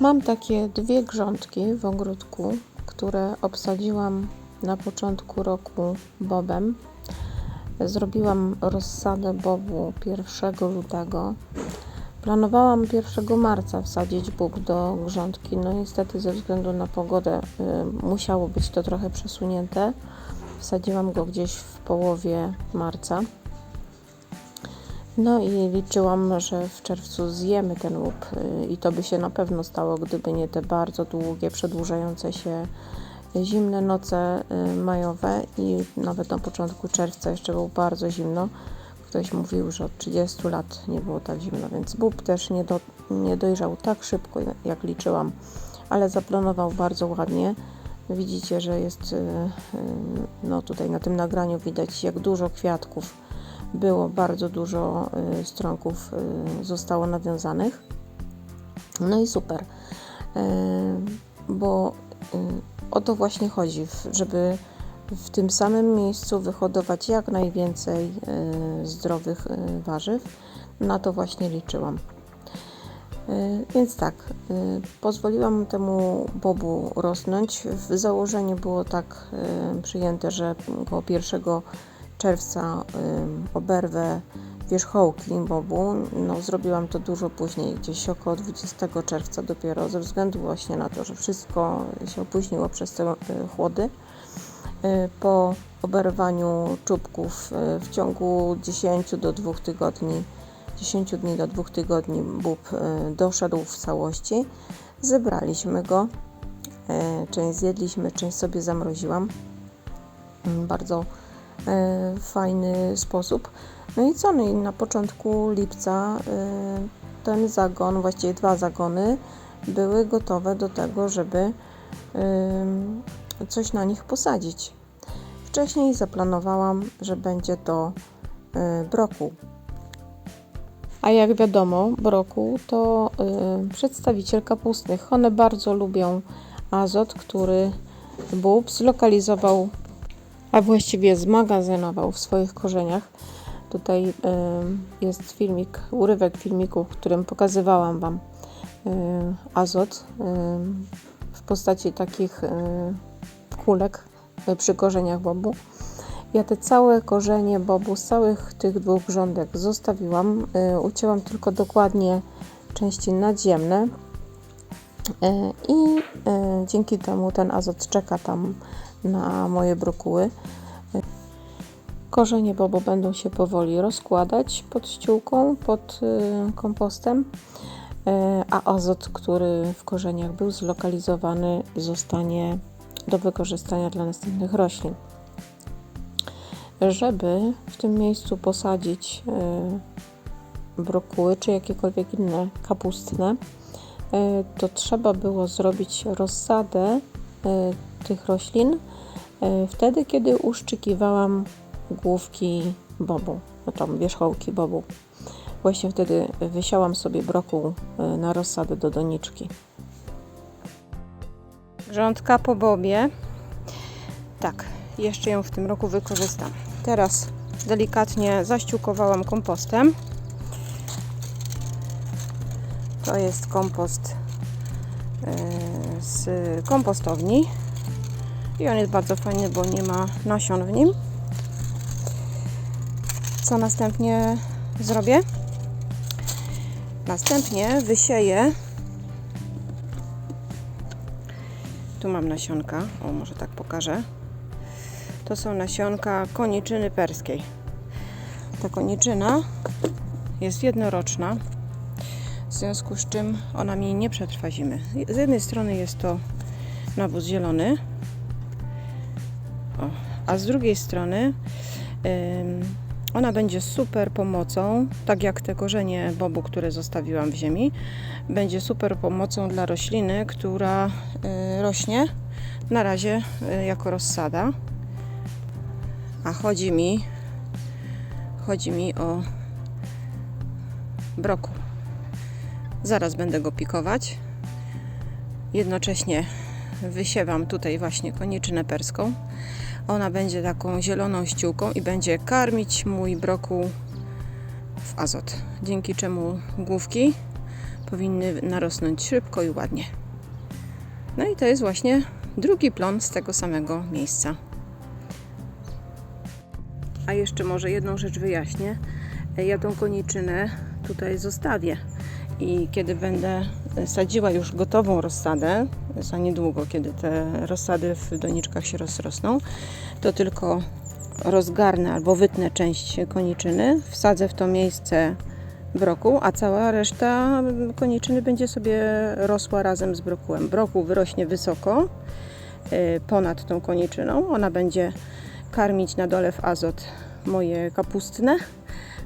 Mam takie dwie grządki w ogródku, które obsadziłam na początku roku bobem. Zrobiłam rozsadę bobu 1 lutego. Planowałam 1 marca wsadzić bób do grządki, no niestety ze względu na pogodę y, musiało być to trochę przesunięte. Wsadziłam go gdzieś w połowie marca. No i liczyłam, że w czerwcu zjemy ten łup y, i to by się na pewno stało, gdyby nie te bardzo długie, przedłużające się zimne noce y, majowe i nawet na początku czerwca jeszcze było bardzo zimno. Ktoś mówił, że od 30 lat nie było tak zimno, więc bób też nie, do, nie dojrzał tak szybko, jak liczyłam, ale zaplanował bardzo ładnie. Widzicie, że jest, y, no tutaj na tym nagraniu widać, jak dużo kwiatków było, bardzo dużo y, stronków y, zostało nawiązanych. No i super, bo o to właśnie chodzi, żeby w tym samym miejscu wyhodować jak najwięcej zdrowych warzyw. Na to właśnie liczyłam. Więc tak, pozwoliłam temu bobu rosnąć. W założeniu było tak przyjęte, że około 1 czerwca oberwę wierzchołki bobu. No, zrobiłam to dużo później, gdzieś około 20 czerwca dopiero, ze względu właśnie na to, że wszystko się opóźniło przez te chłody. Po oberwaniu czubków w ciągu 10 do 2 tygodni 10 dni do 2 tygodni bób doszedł w całości. Zebraliśmy go. Część zjedliśmy, część sobie zamroziłam. Bardzo fajny sposób. No i co? No i na początku lipca ten zagon, właściwie dwa zagony, były gotowe do tego, żeby coś na nich posadzić. Wcześniej zaplanowałam, że będzie to brokuł. A jak wiadomo, brokuł to przedstawiciel kapustnych. One bardzo lubią azot, który bób zlokalizował, a właściwie zmagazynował w swoich korzeniach. Tutaj jest filmik, urywek filmiku, w którym pokazywałam Wam azot w postaci takich kulek y, przy korzeniach bobu. Ja te całe korzenie bobu z całych tych dwóch grządek zostawiłam. Y, ucięłam tylko dokładnie części nadziemne y, i dzięki temu ten azot czeka tam na moje brokuły. Korzenie bobu będą się powoli rozkładać pod ściółką, pod kompostem, a azot, który w korzeniach był zlokalizowany, zostanie do wykorzystania dla następnych roślin żeby w tym miejscu posadzić brokuły czy jakiekolwiek inne kapustne, to trzeba było zrobić rozsadę tych roślin wtedy, kiedy uszczykiwałam główki bobu, no tam wierzchołki bobu. Właśnie wtedy wysiałam sobie brokuł na rozsadę do doniczki. Grządka po bobie. Tak, jeszcze ją w tym roku wykorzystam. Teraz delikatnie zaściółkowałam kompostem. To jest kompost e, z kompostowni i on jest bardzo fajny, bo nie ma nasion w nim. Co następnie zrobię? Następnie wysieję tu mam nasionka, o może tak pokażę to są nasionka koniczyny perskiej. Ta koniczyna jest jednoroczna, w związku z czym ona mi nie przetrwa zimy. Z jednej strony jest to nawóz zielony, o, a z drugiej strony ona będzie super pomocą, tak jak te korzenie bobu, które zostawiłam w ziemi, będzie super pomocą dla rośliny, która y, rośnie na razie y, jako rozsada a chodzi mi chodzi mi o broku. Zaraz będę go pikować. Jednocześnie wysiewam tutaj właśnie koniczynę perską. Ona będzie taką zieloną ściółką i będzie karmić mój brokuł w azot. Dzięki czemu główki powinny narosnąć szybko i ładnie. No i to jest właśnie drugi plon z tego samego miejsca. A jeszcze może jedną rzecz wyjaśnię. Ja tą koniczynę tutaj zostawię i kiedy będę sadziła już gotową rozsadę, za niedługo, kiedy te rozsady w doniczkach się rozrosną, to tylko rozgarnę albo wytnę część koniczyny, wsadzę w to miejsce brokuł, a cała reszta koniczyny będzie sobie rosła razem z brokułem. Brokuł wyrośnie wysoko y, ponad tą koniczyną. Ona będzie karmić na dole w azot moje kapustne,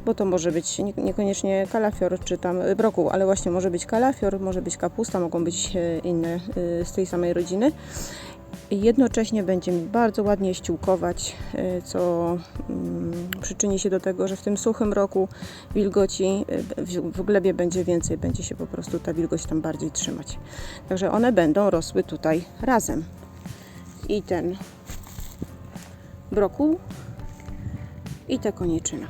bo to może być nie- niekoniecznie kalafior czy tam y, brokuł, ale właśnie może być kalafior, może być kapusta, mogą być y, inne y, z tej samej rodziny. Jednocześnie będzie mi bardzo ładnie ściółkować, y, co mm, przyczyni się do tego, że w tym suchym roku wilgoci w- w glebie będzie więcej, będzie się po prostu ta wilgoć tam bardziej trzymać. Także one będą rosły tutaj razem. I ten brokuł i ta koniczyna.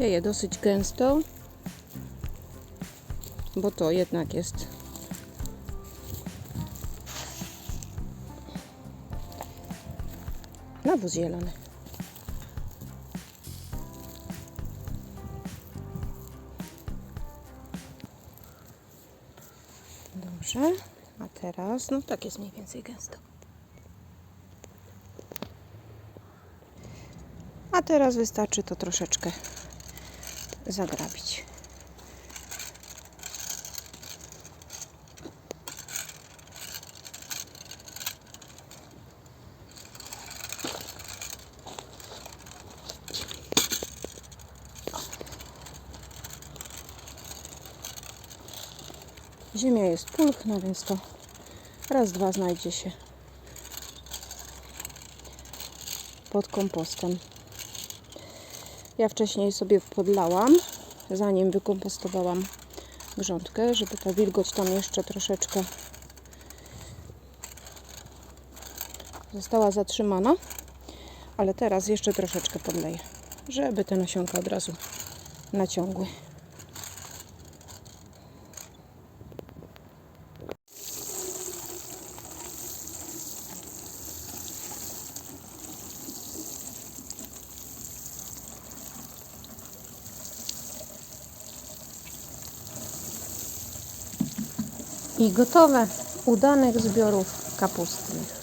Sieję dosyć gęsto, bo to jednak jest nawóz zielony. Dobrze, a teraz, no tak jest mniej więcej gęsto. A teraz wystarczy to troszeczkę zagrabić. Ziemia jest pulchna, więc to raz, dwa znajdzie się pod kompostem. Ja wcześniej sobie podlałam, zanim wykompostowałam grządkę, żeby ta wilgoć tam jeszcze troszeczkę została zatrzymana. Ale teraz jeszcze troszeczkę podleję, żeby te nasionka od razu naciągły. I gotowe udanych zbiorów kapustnych.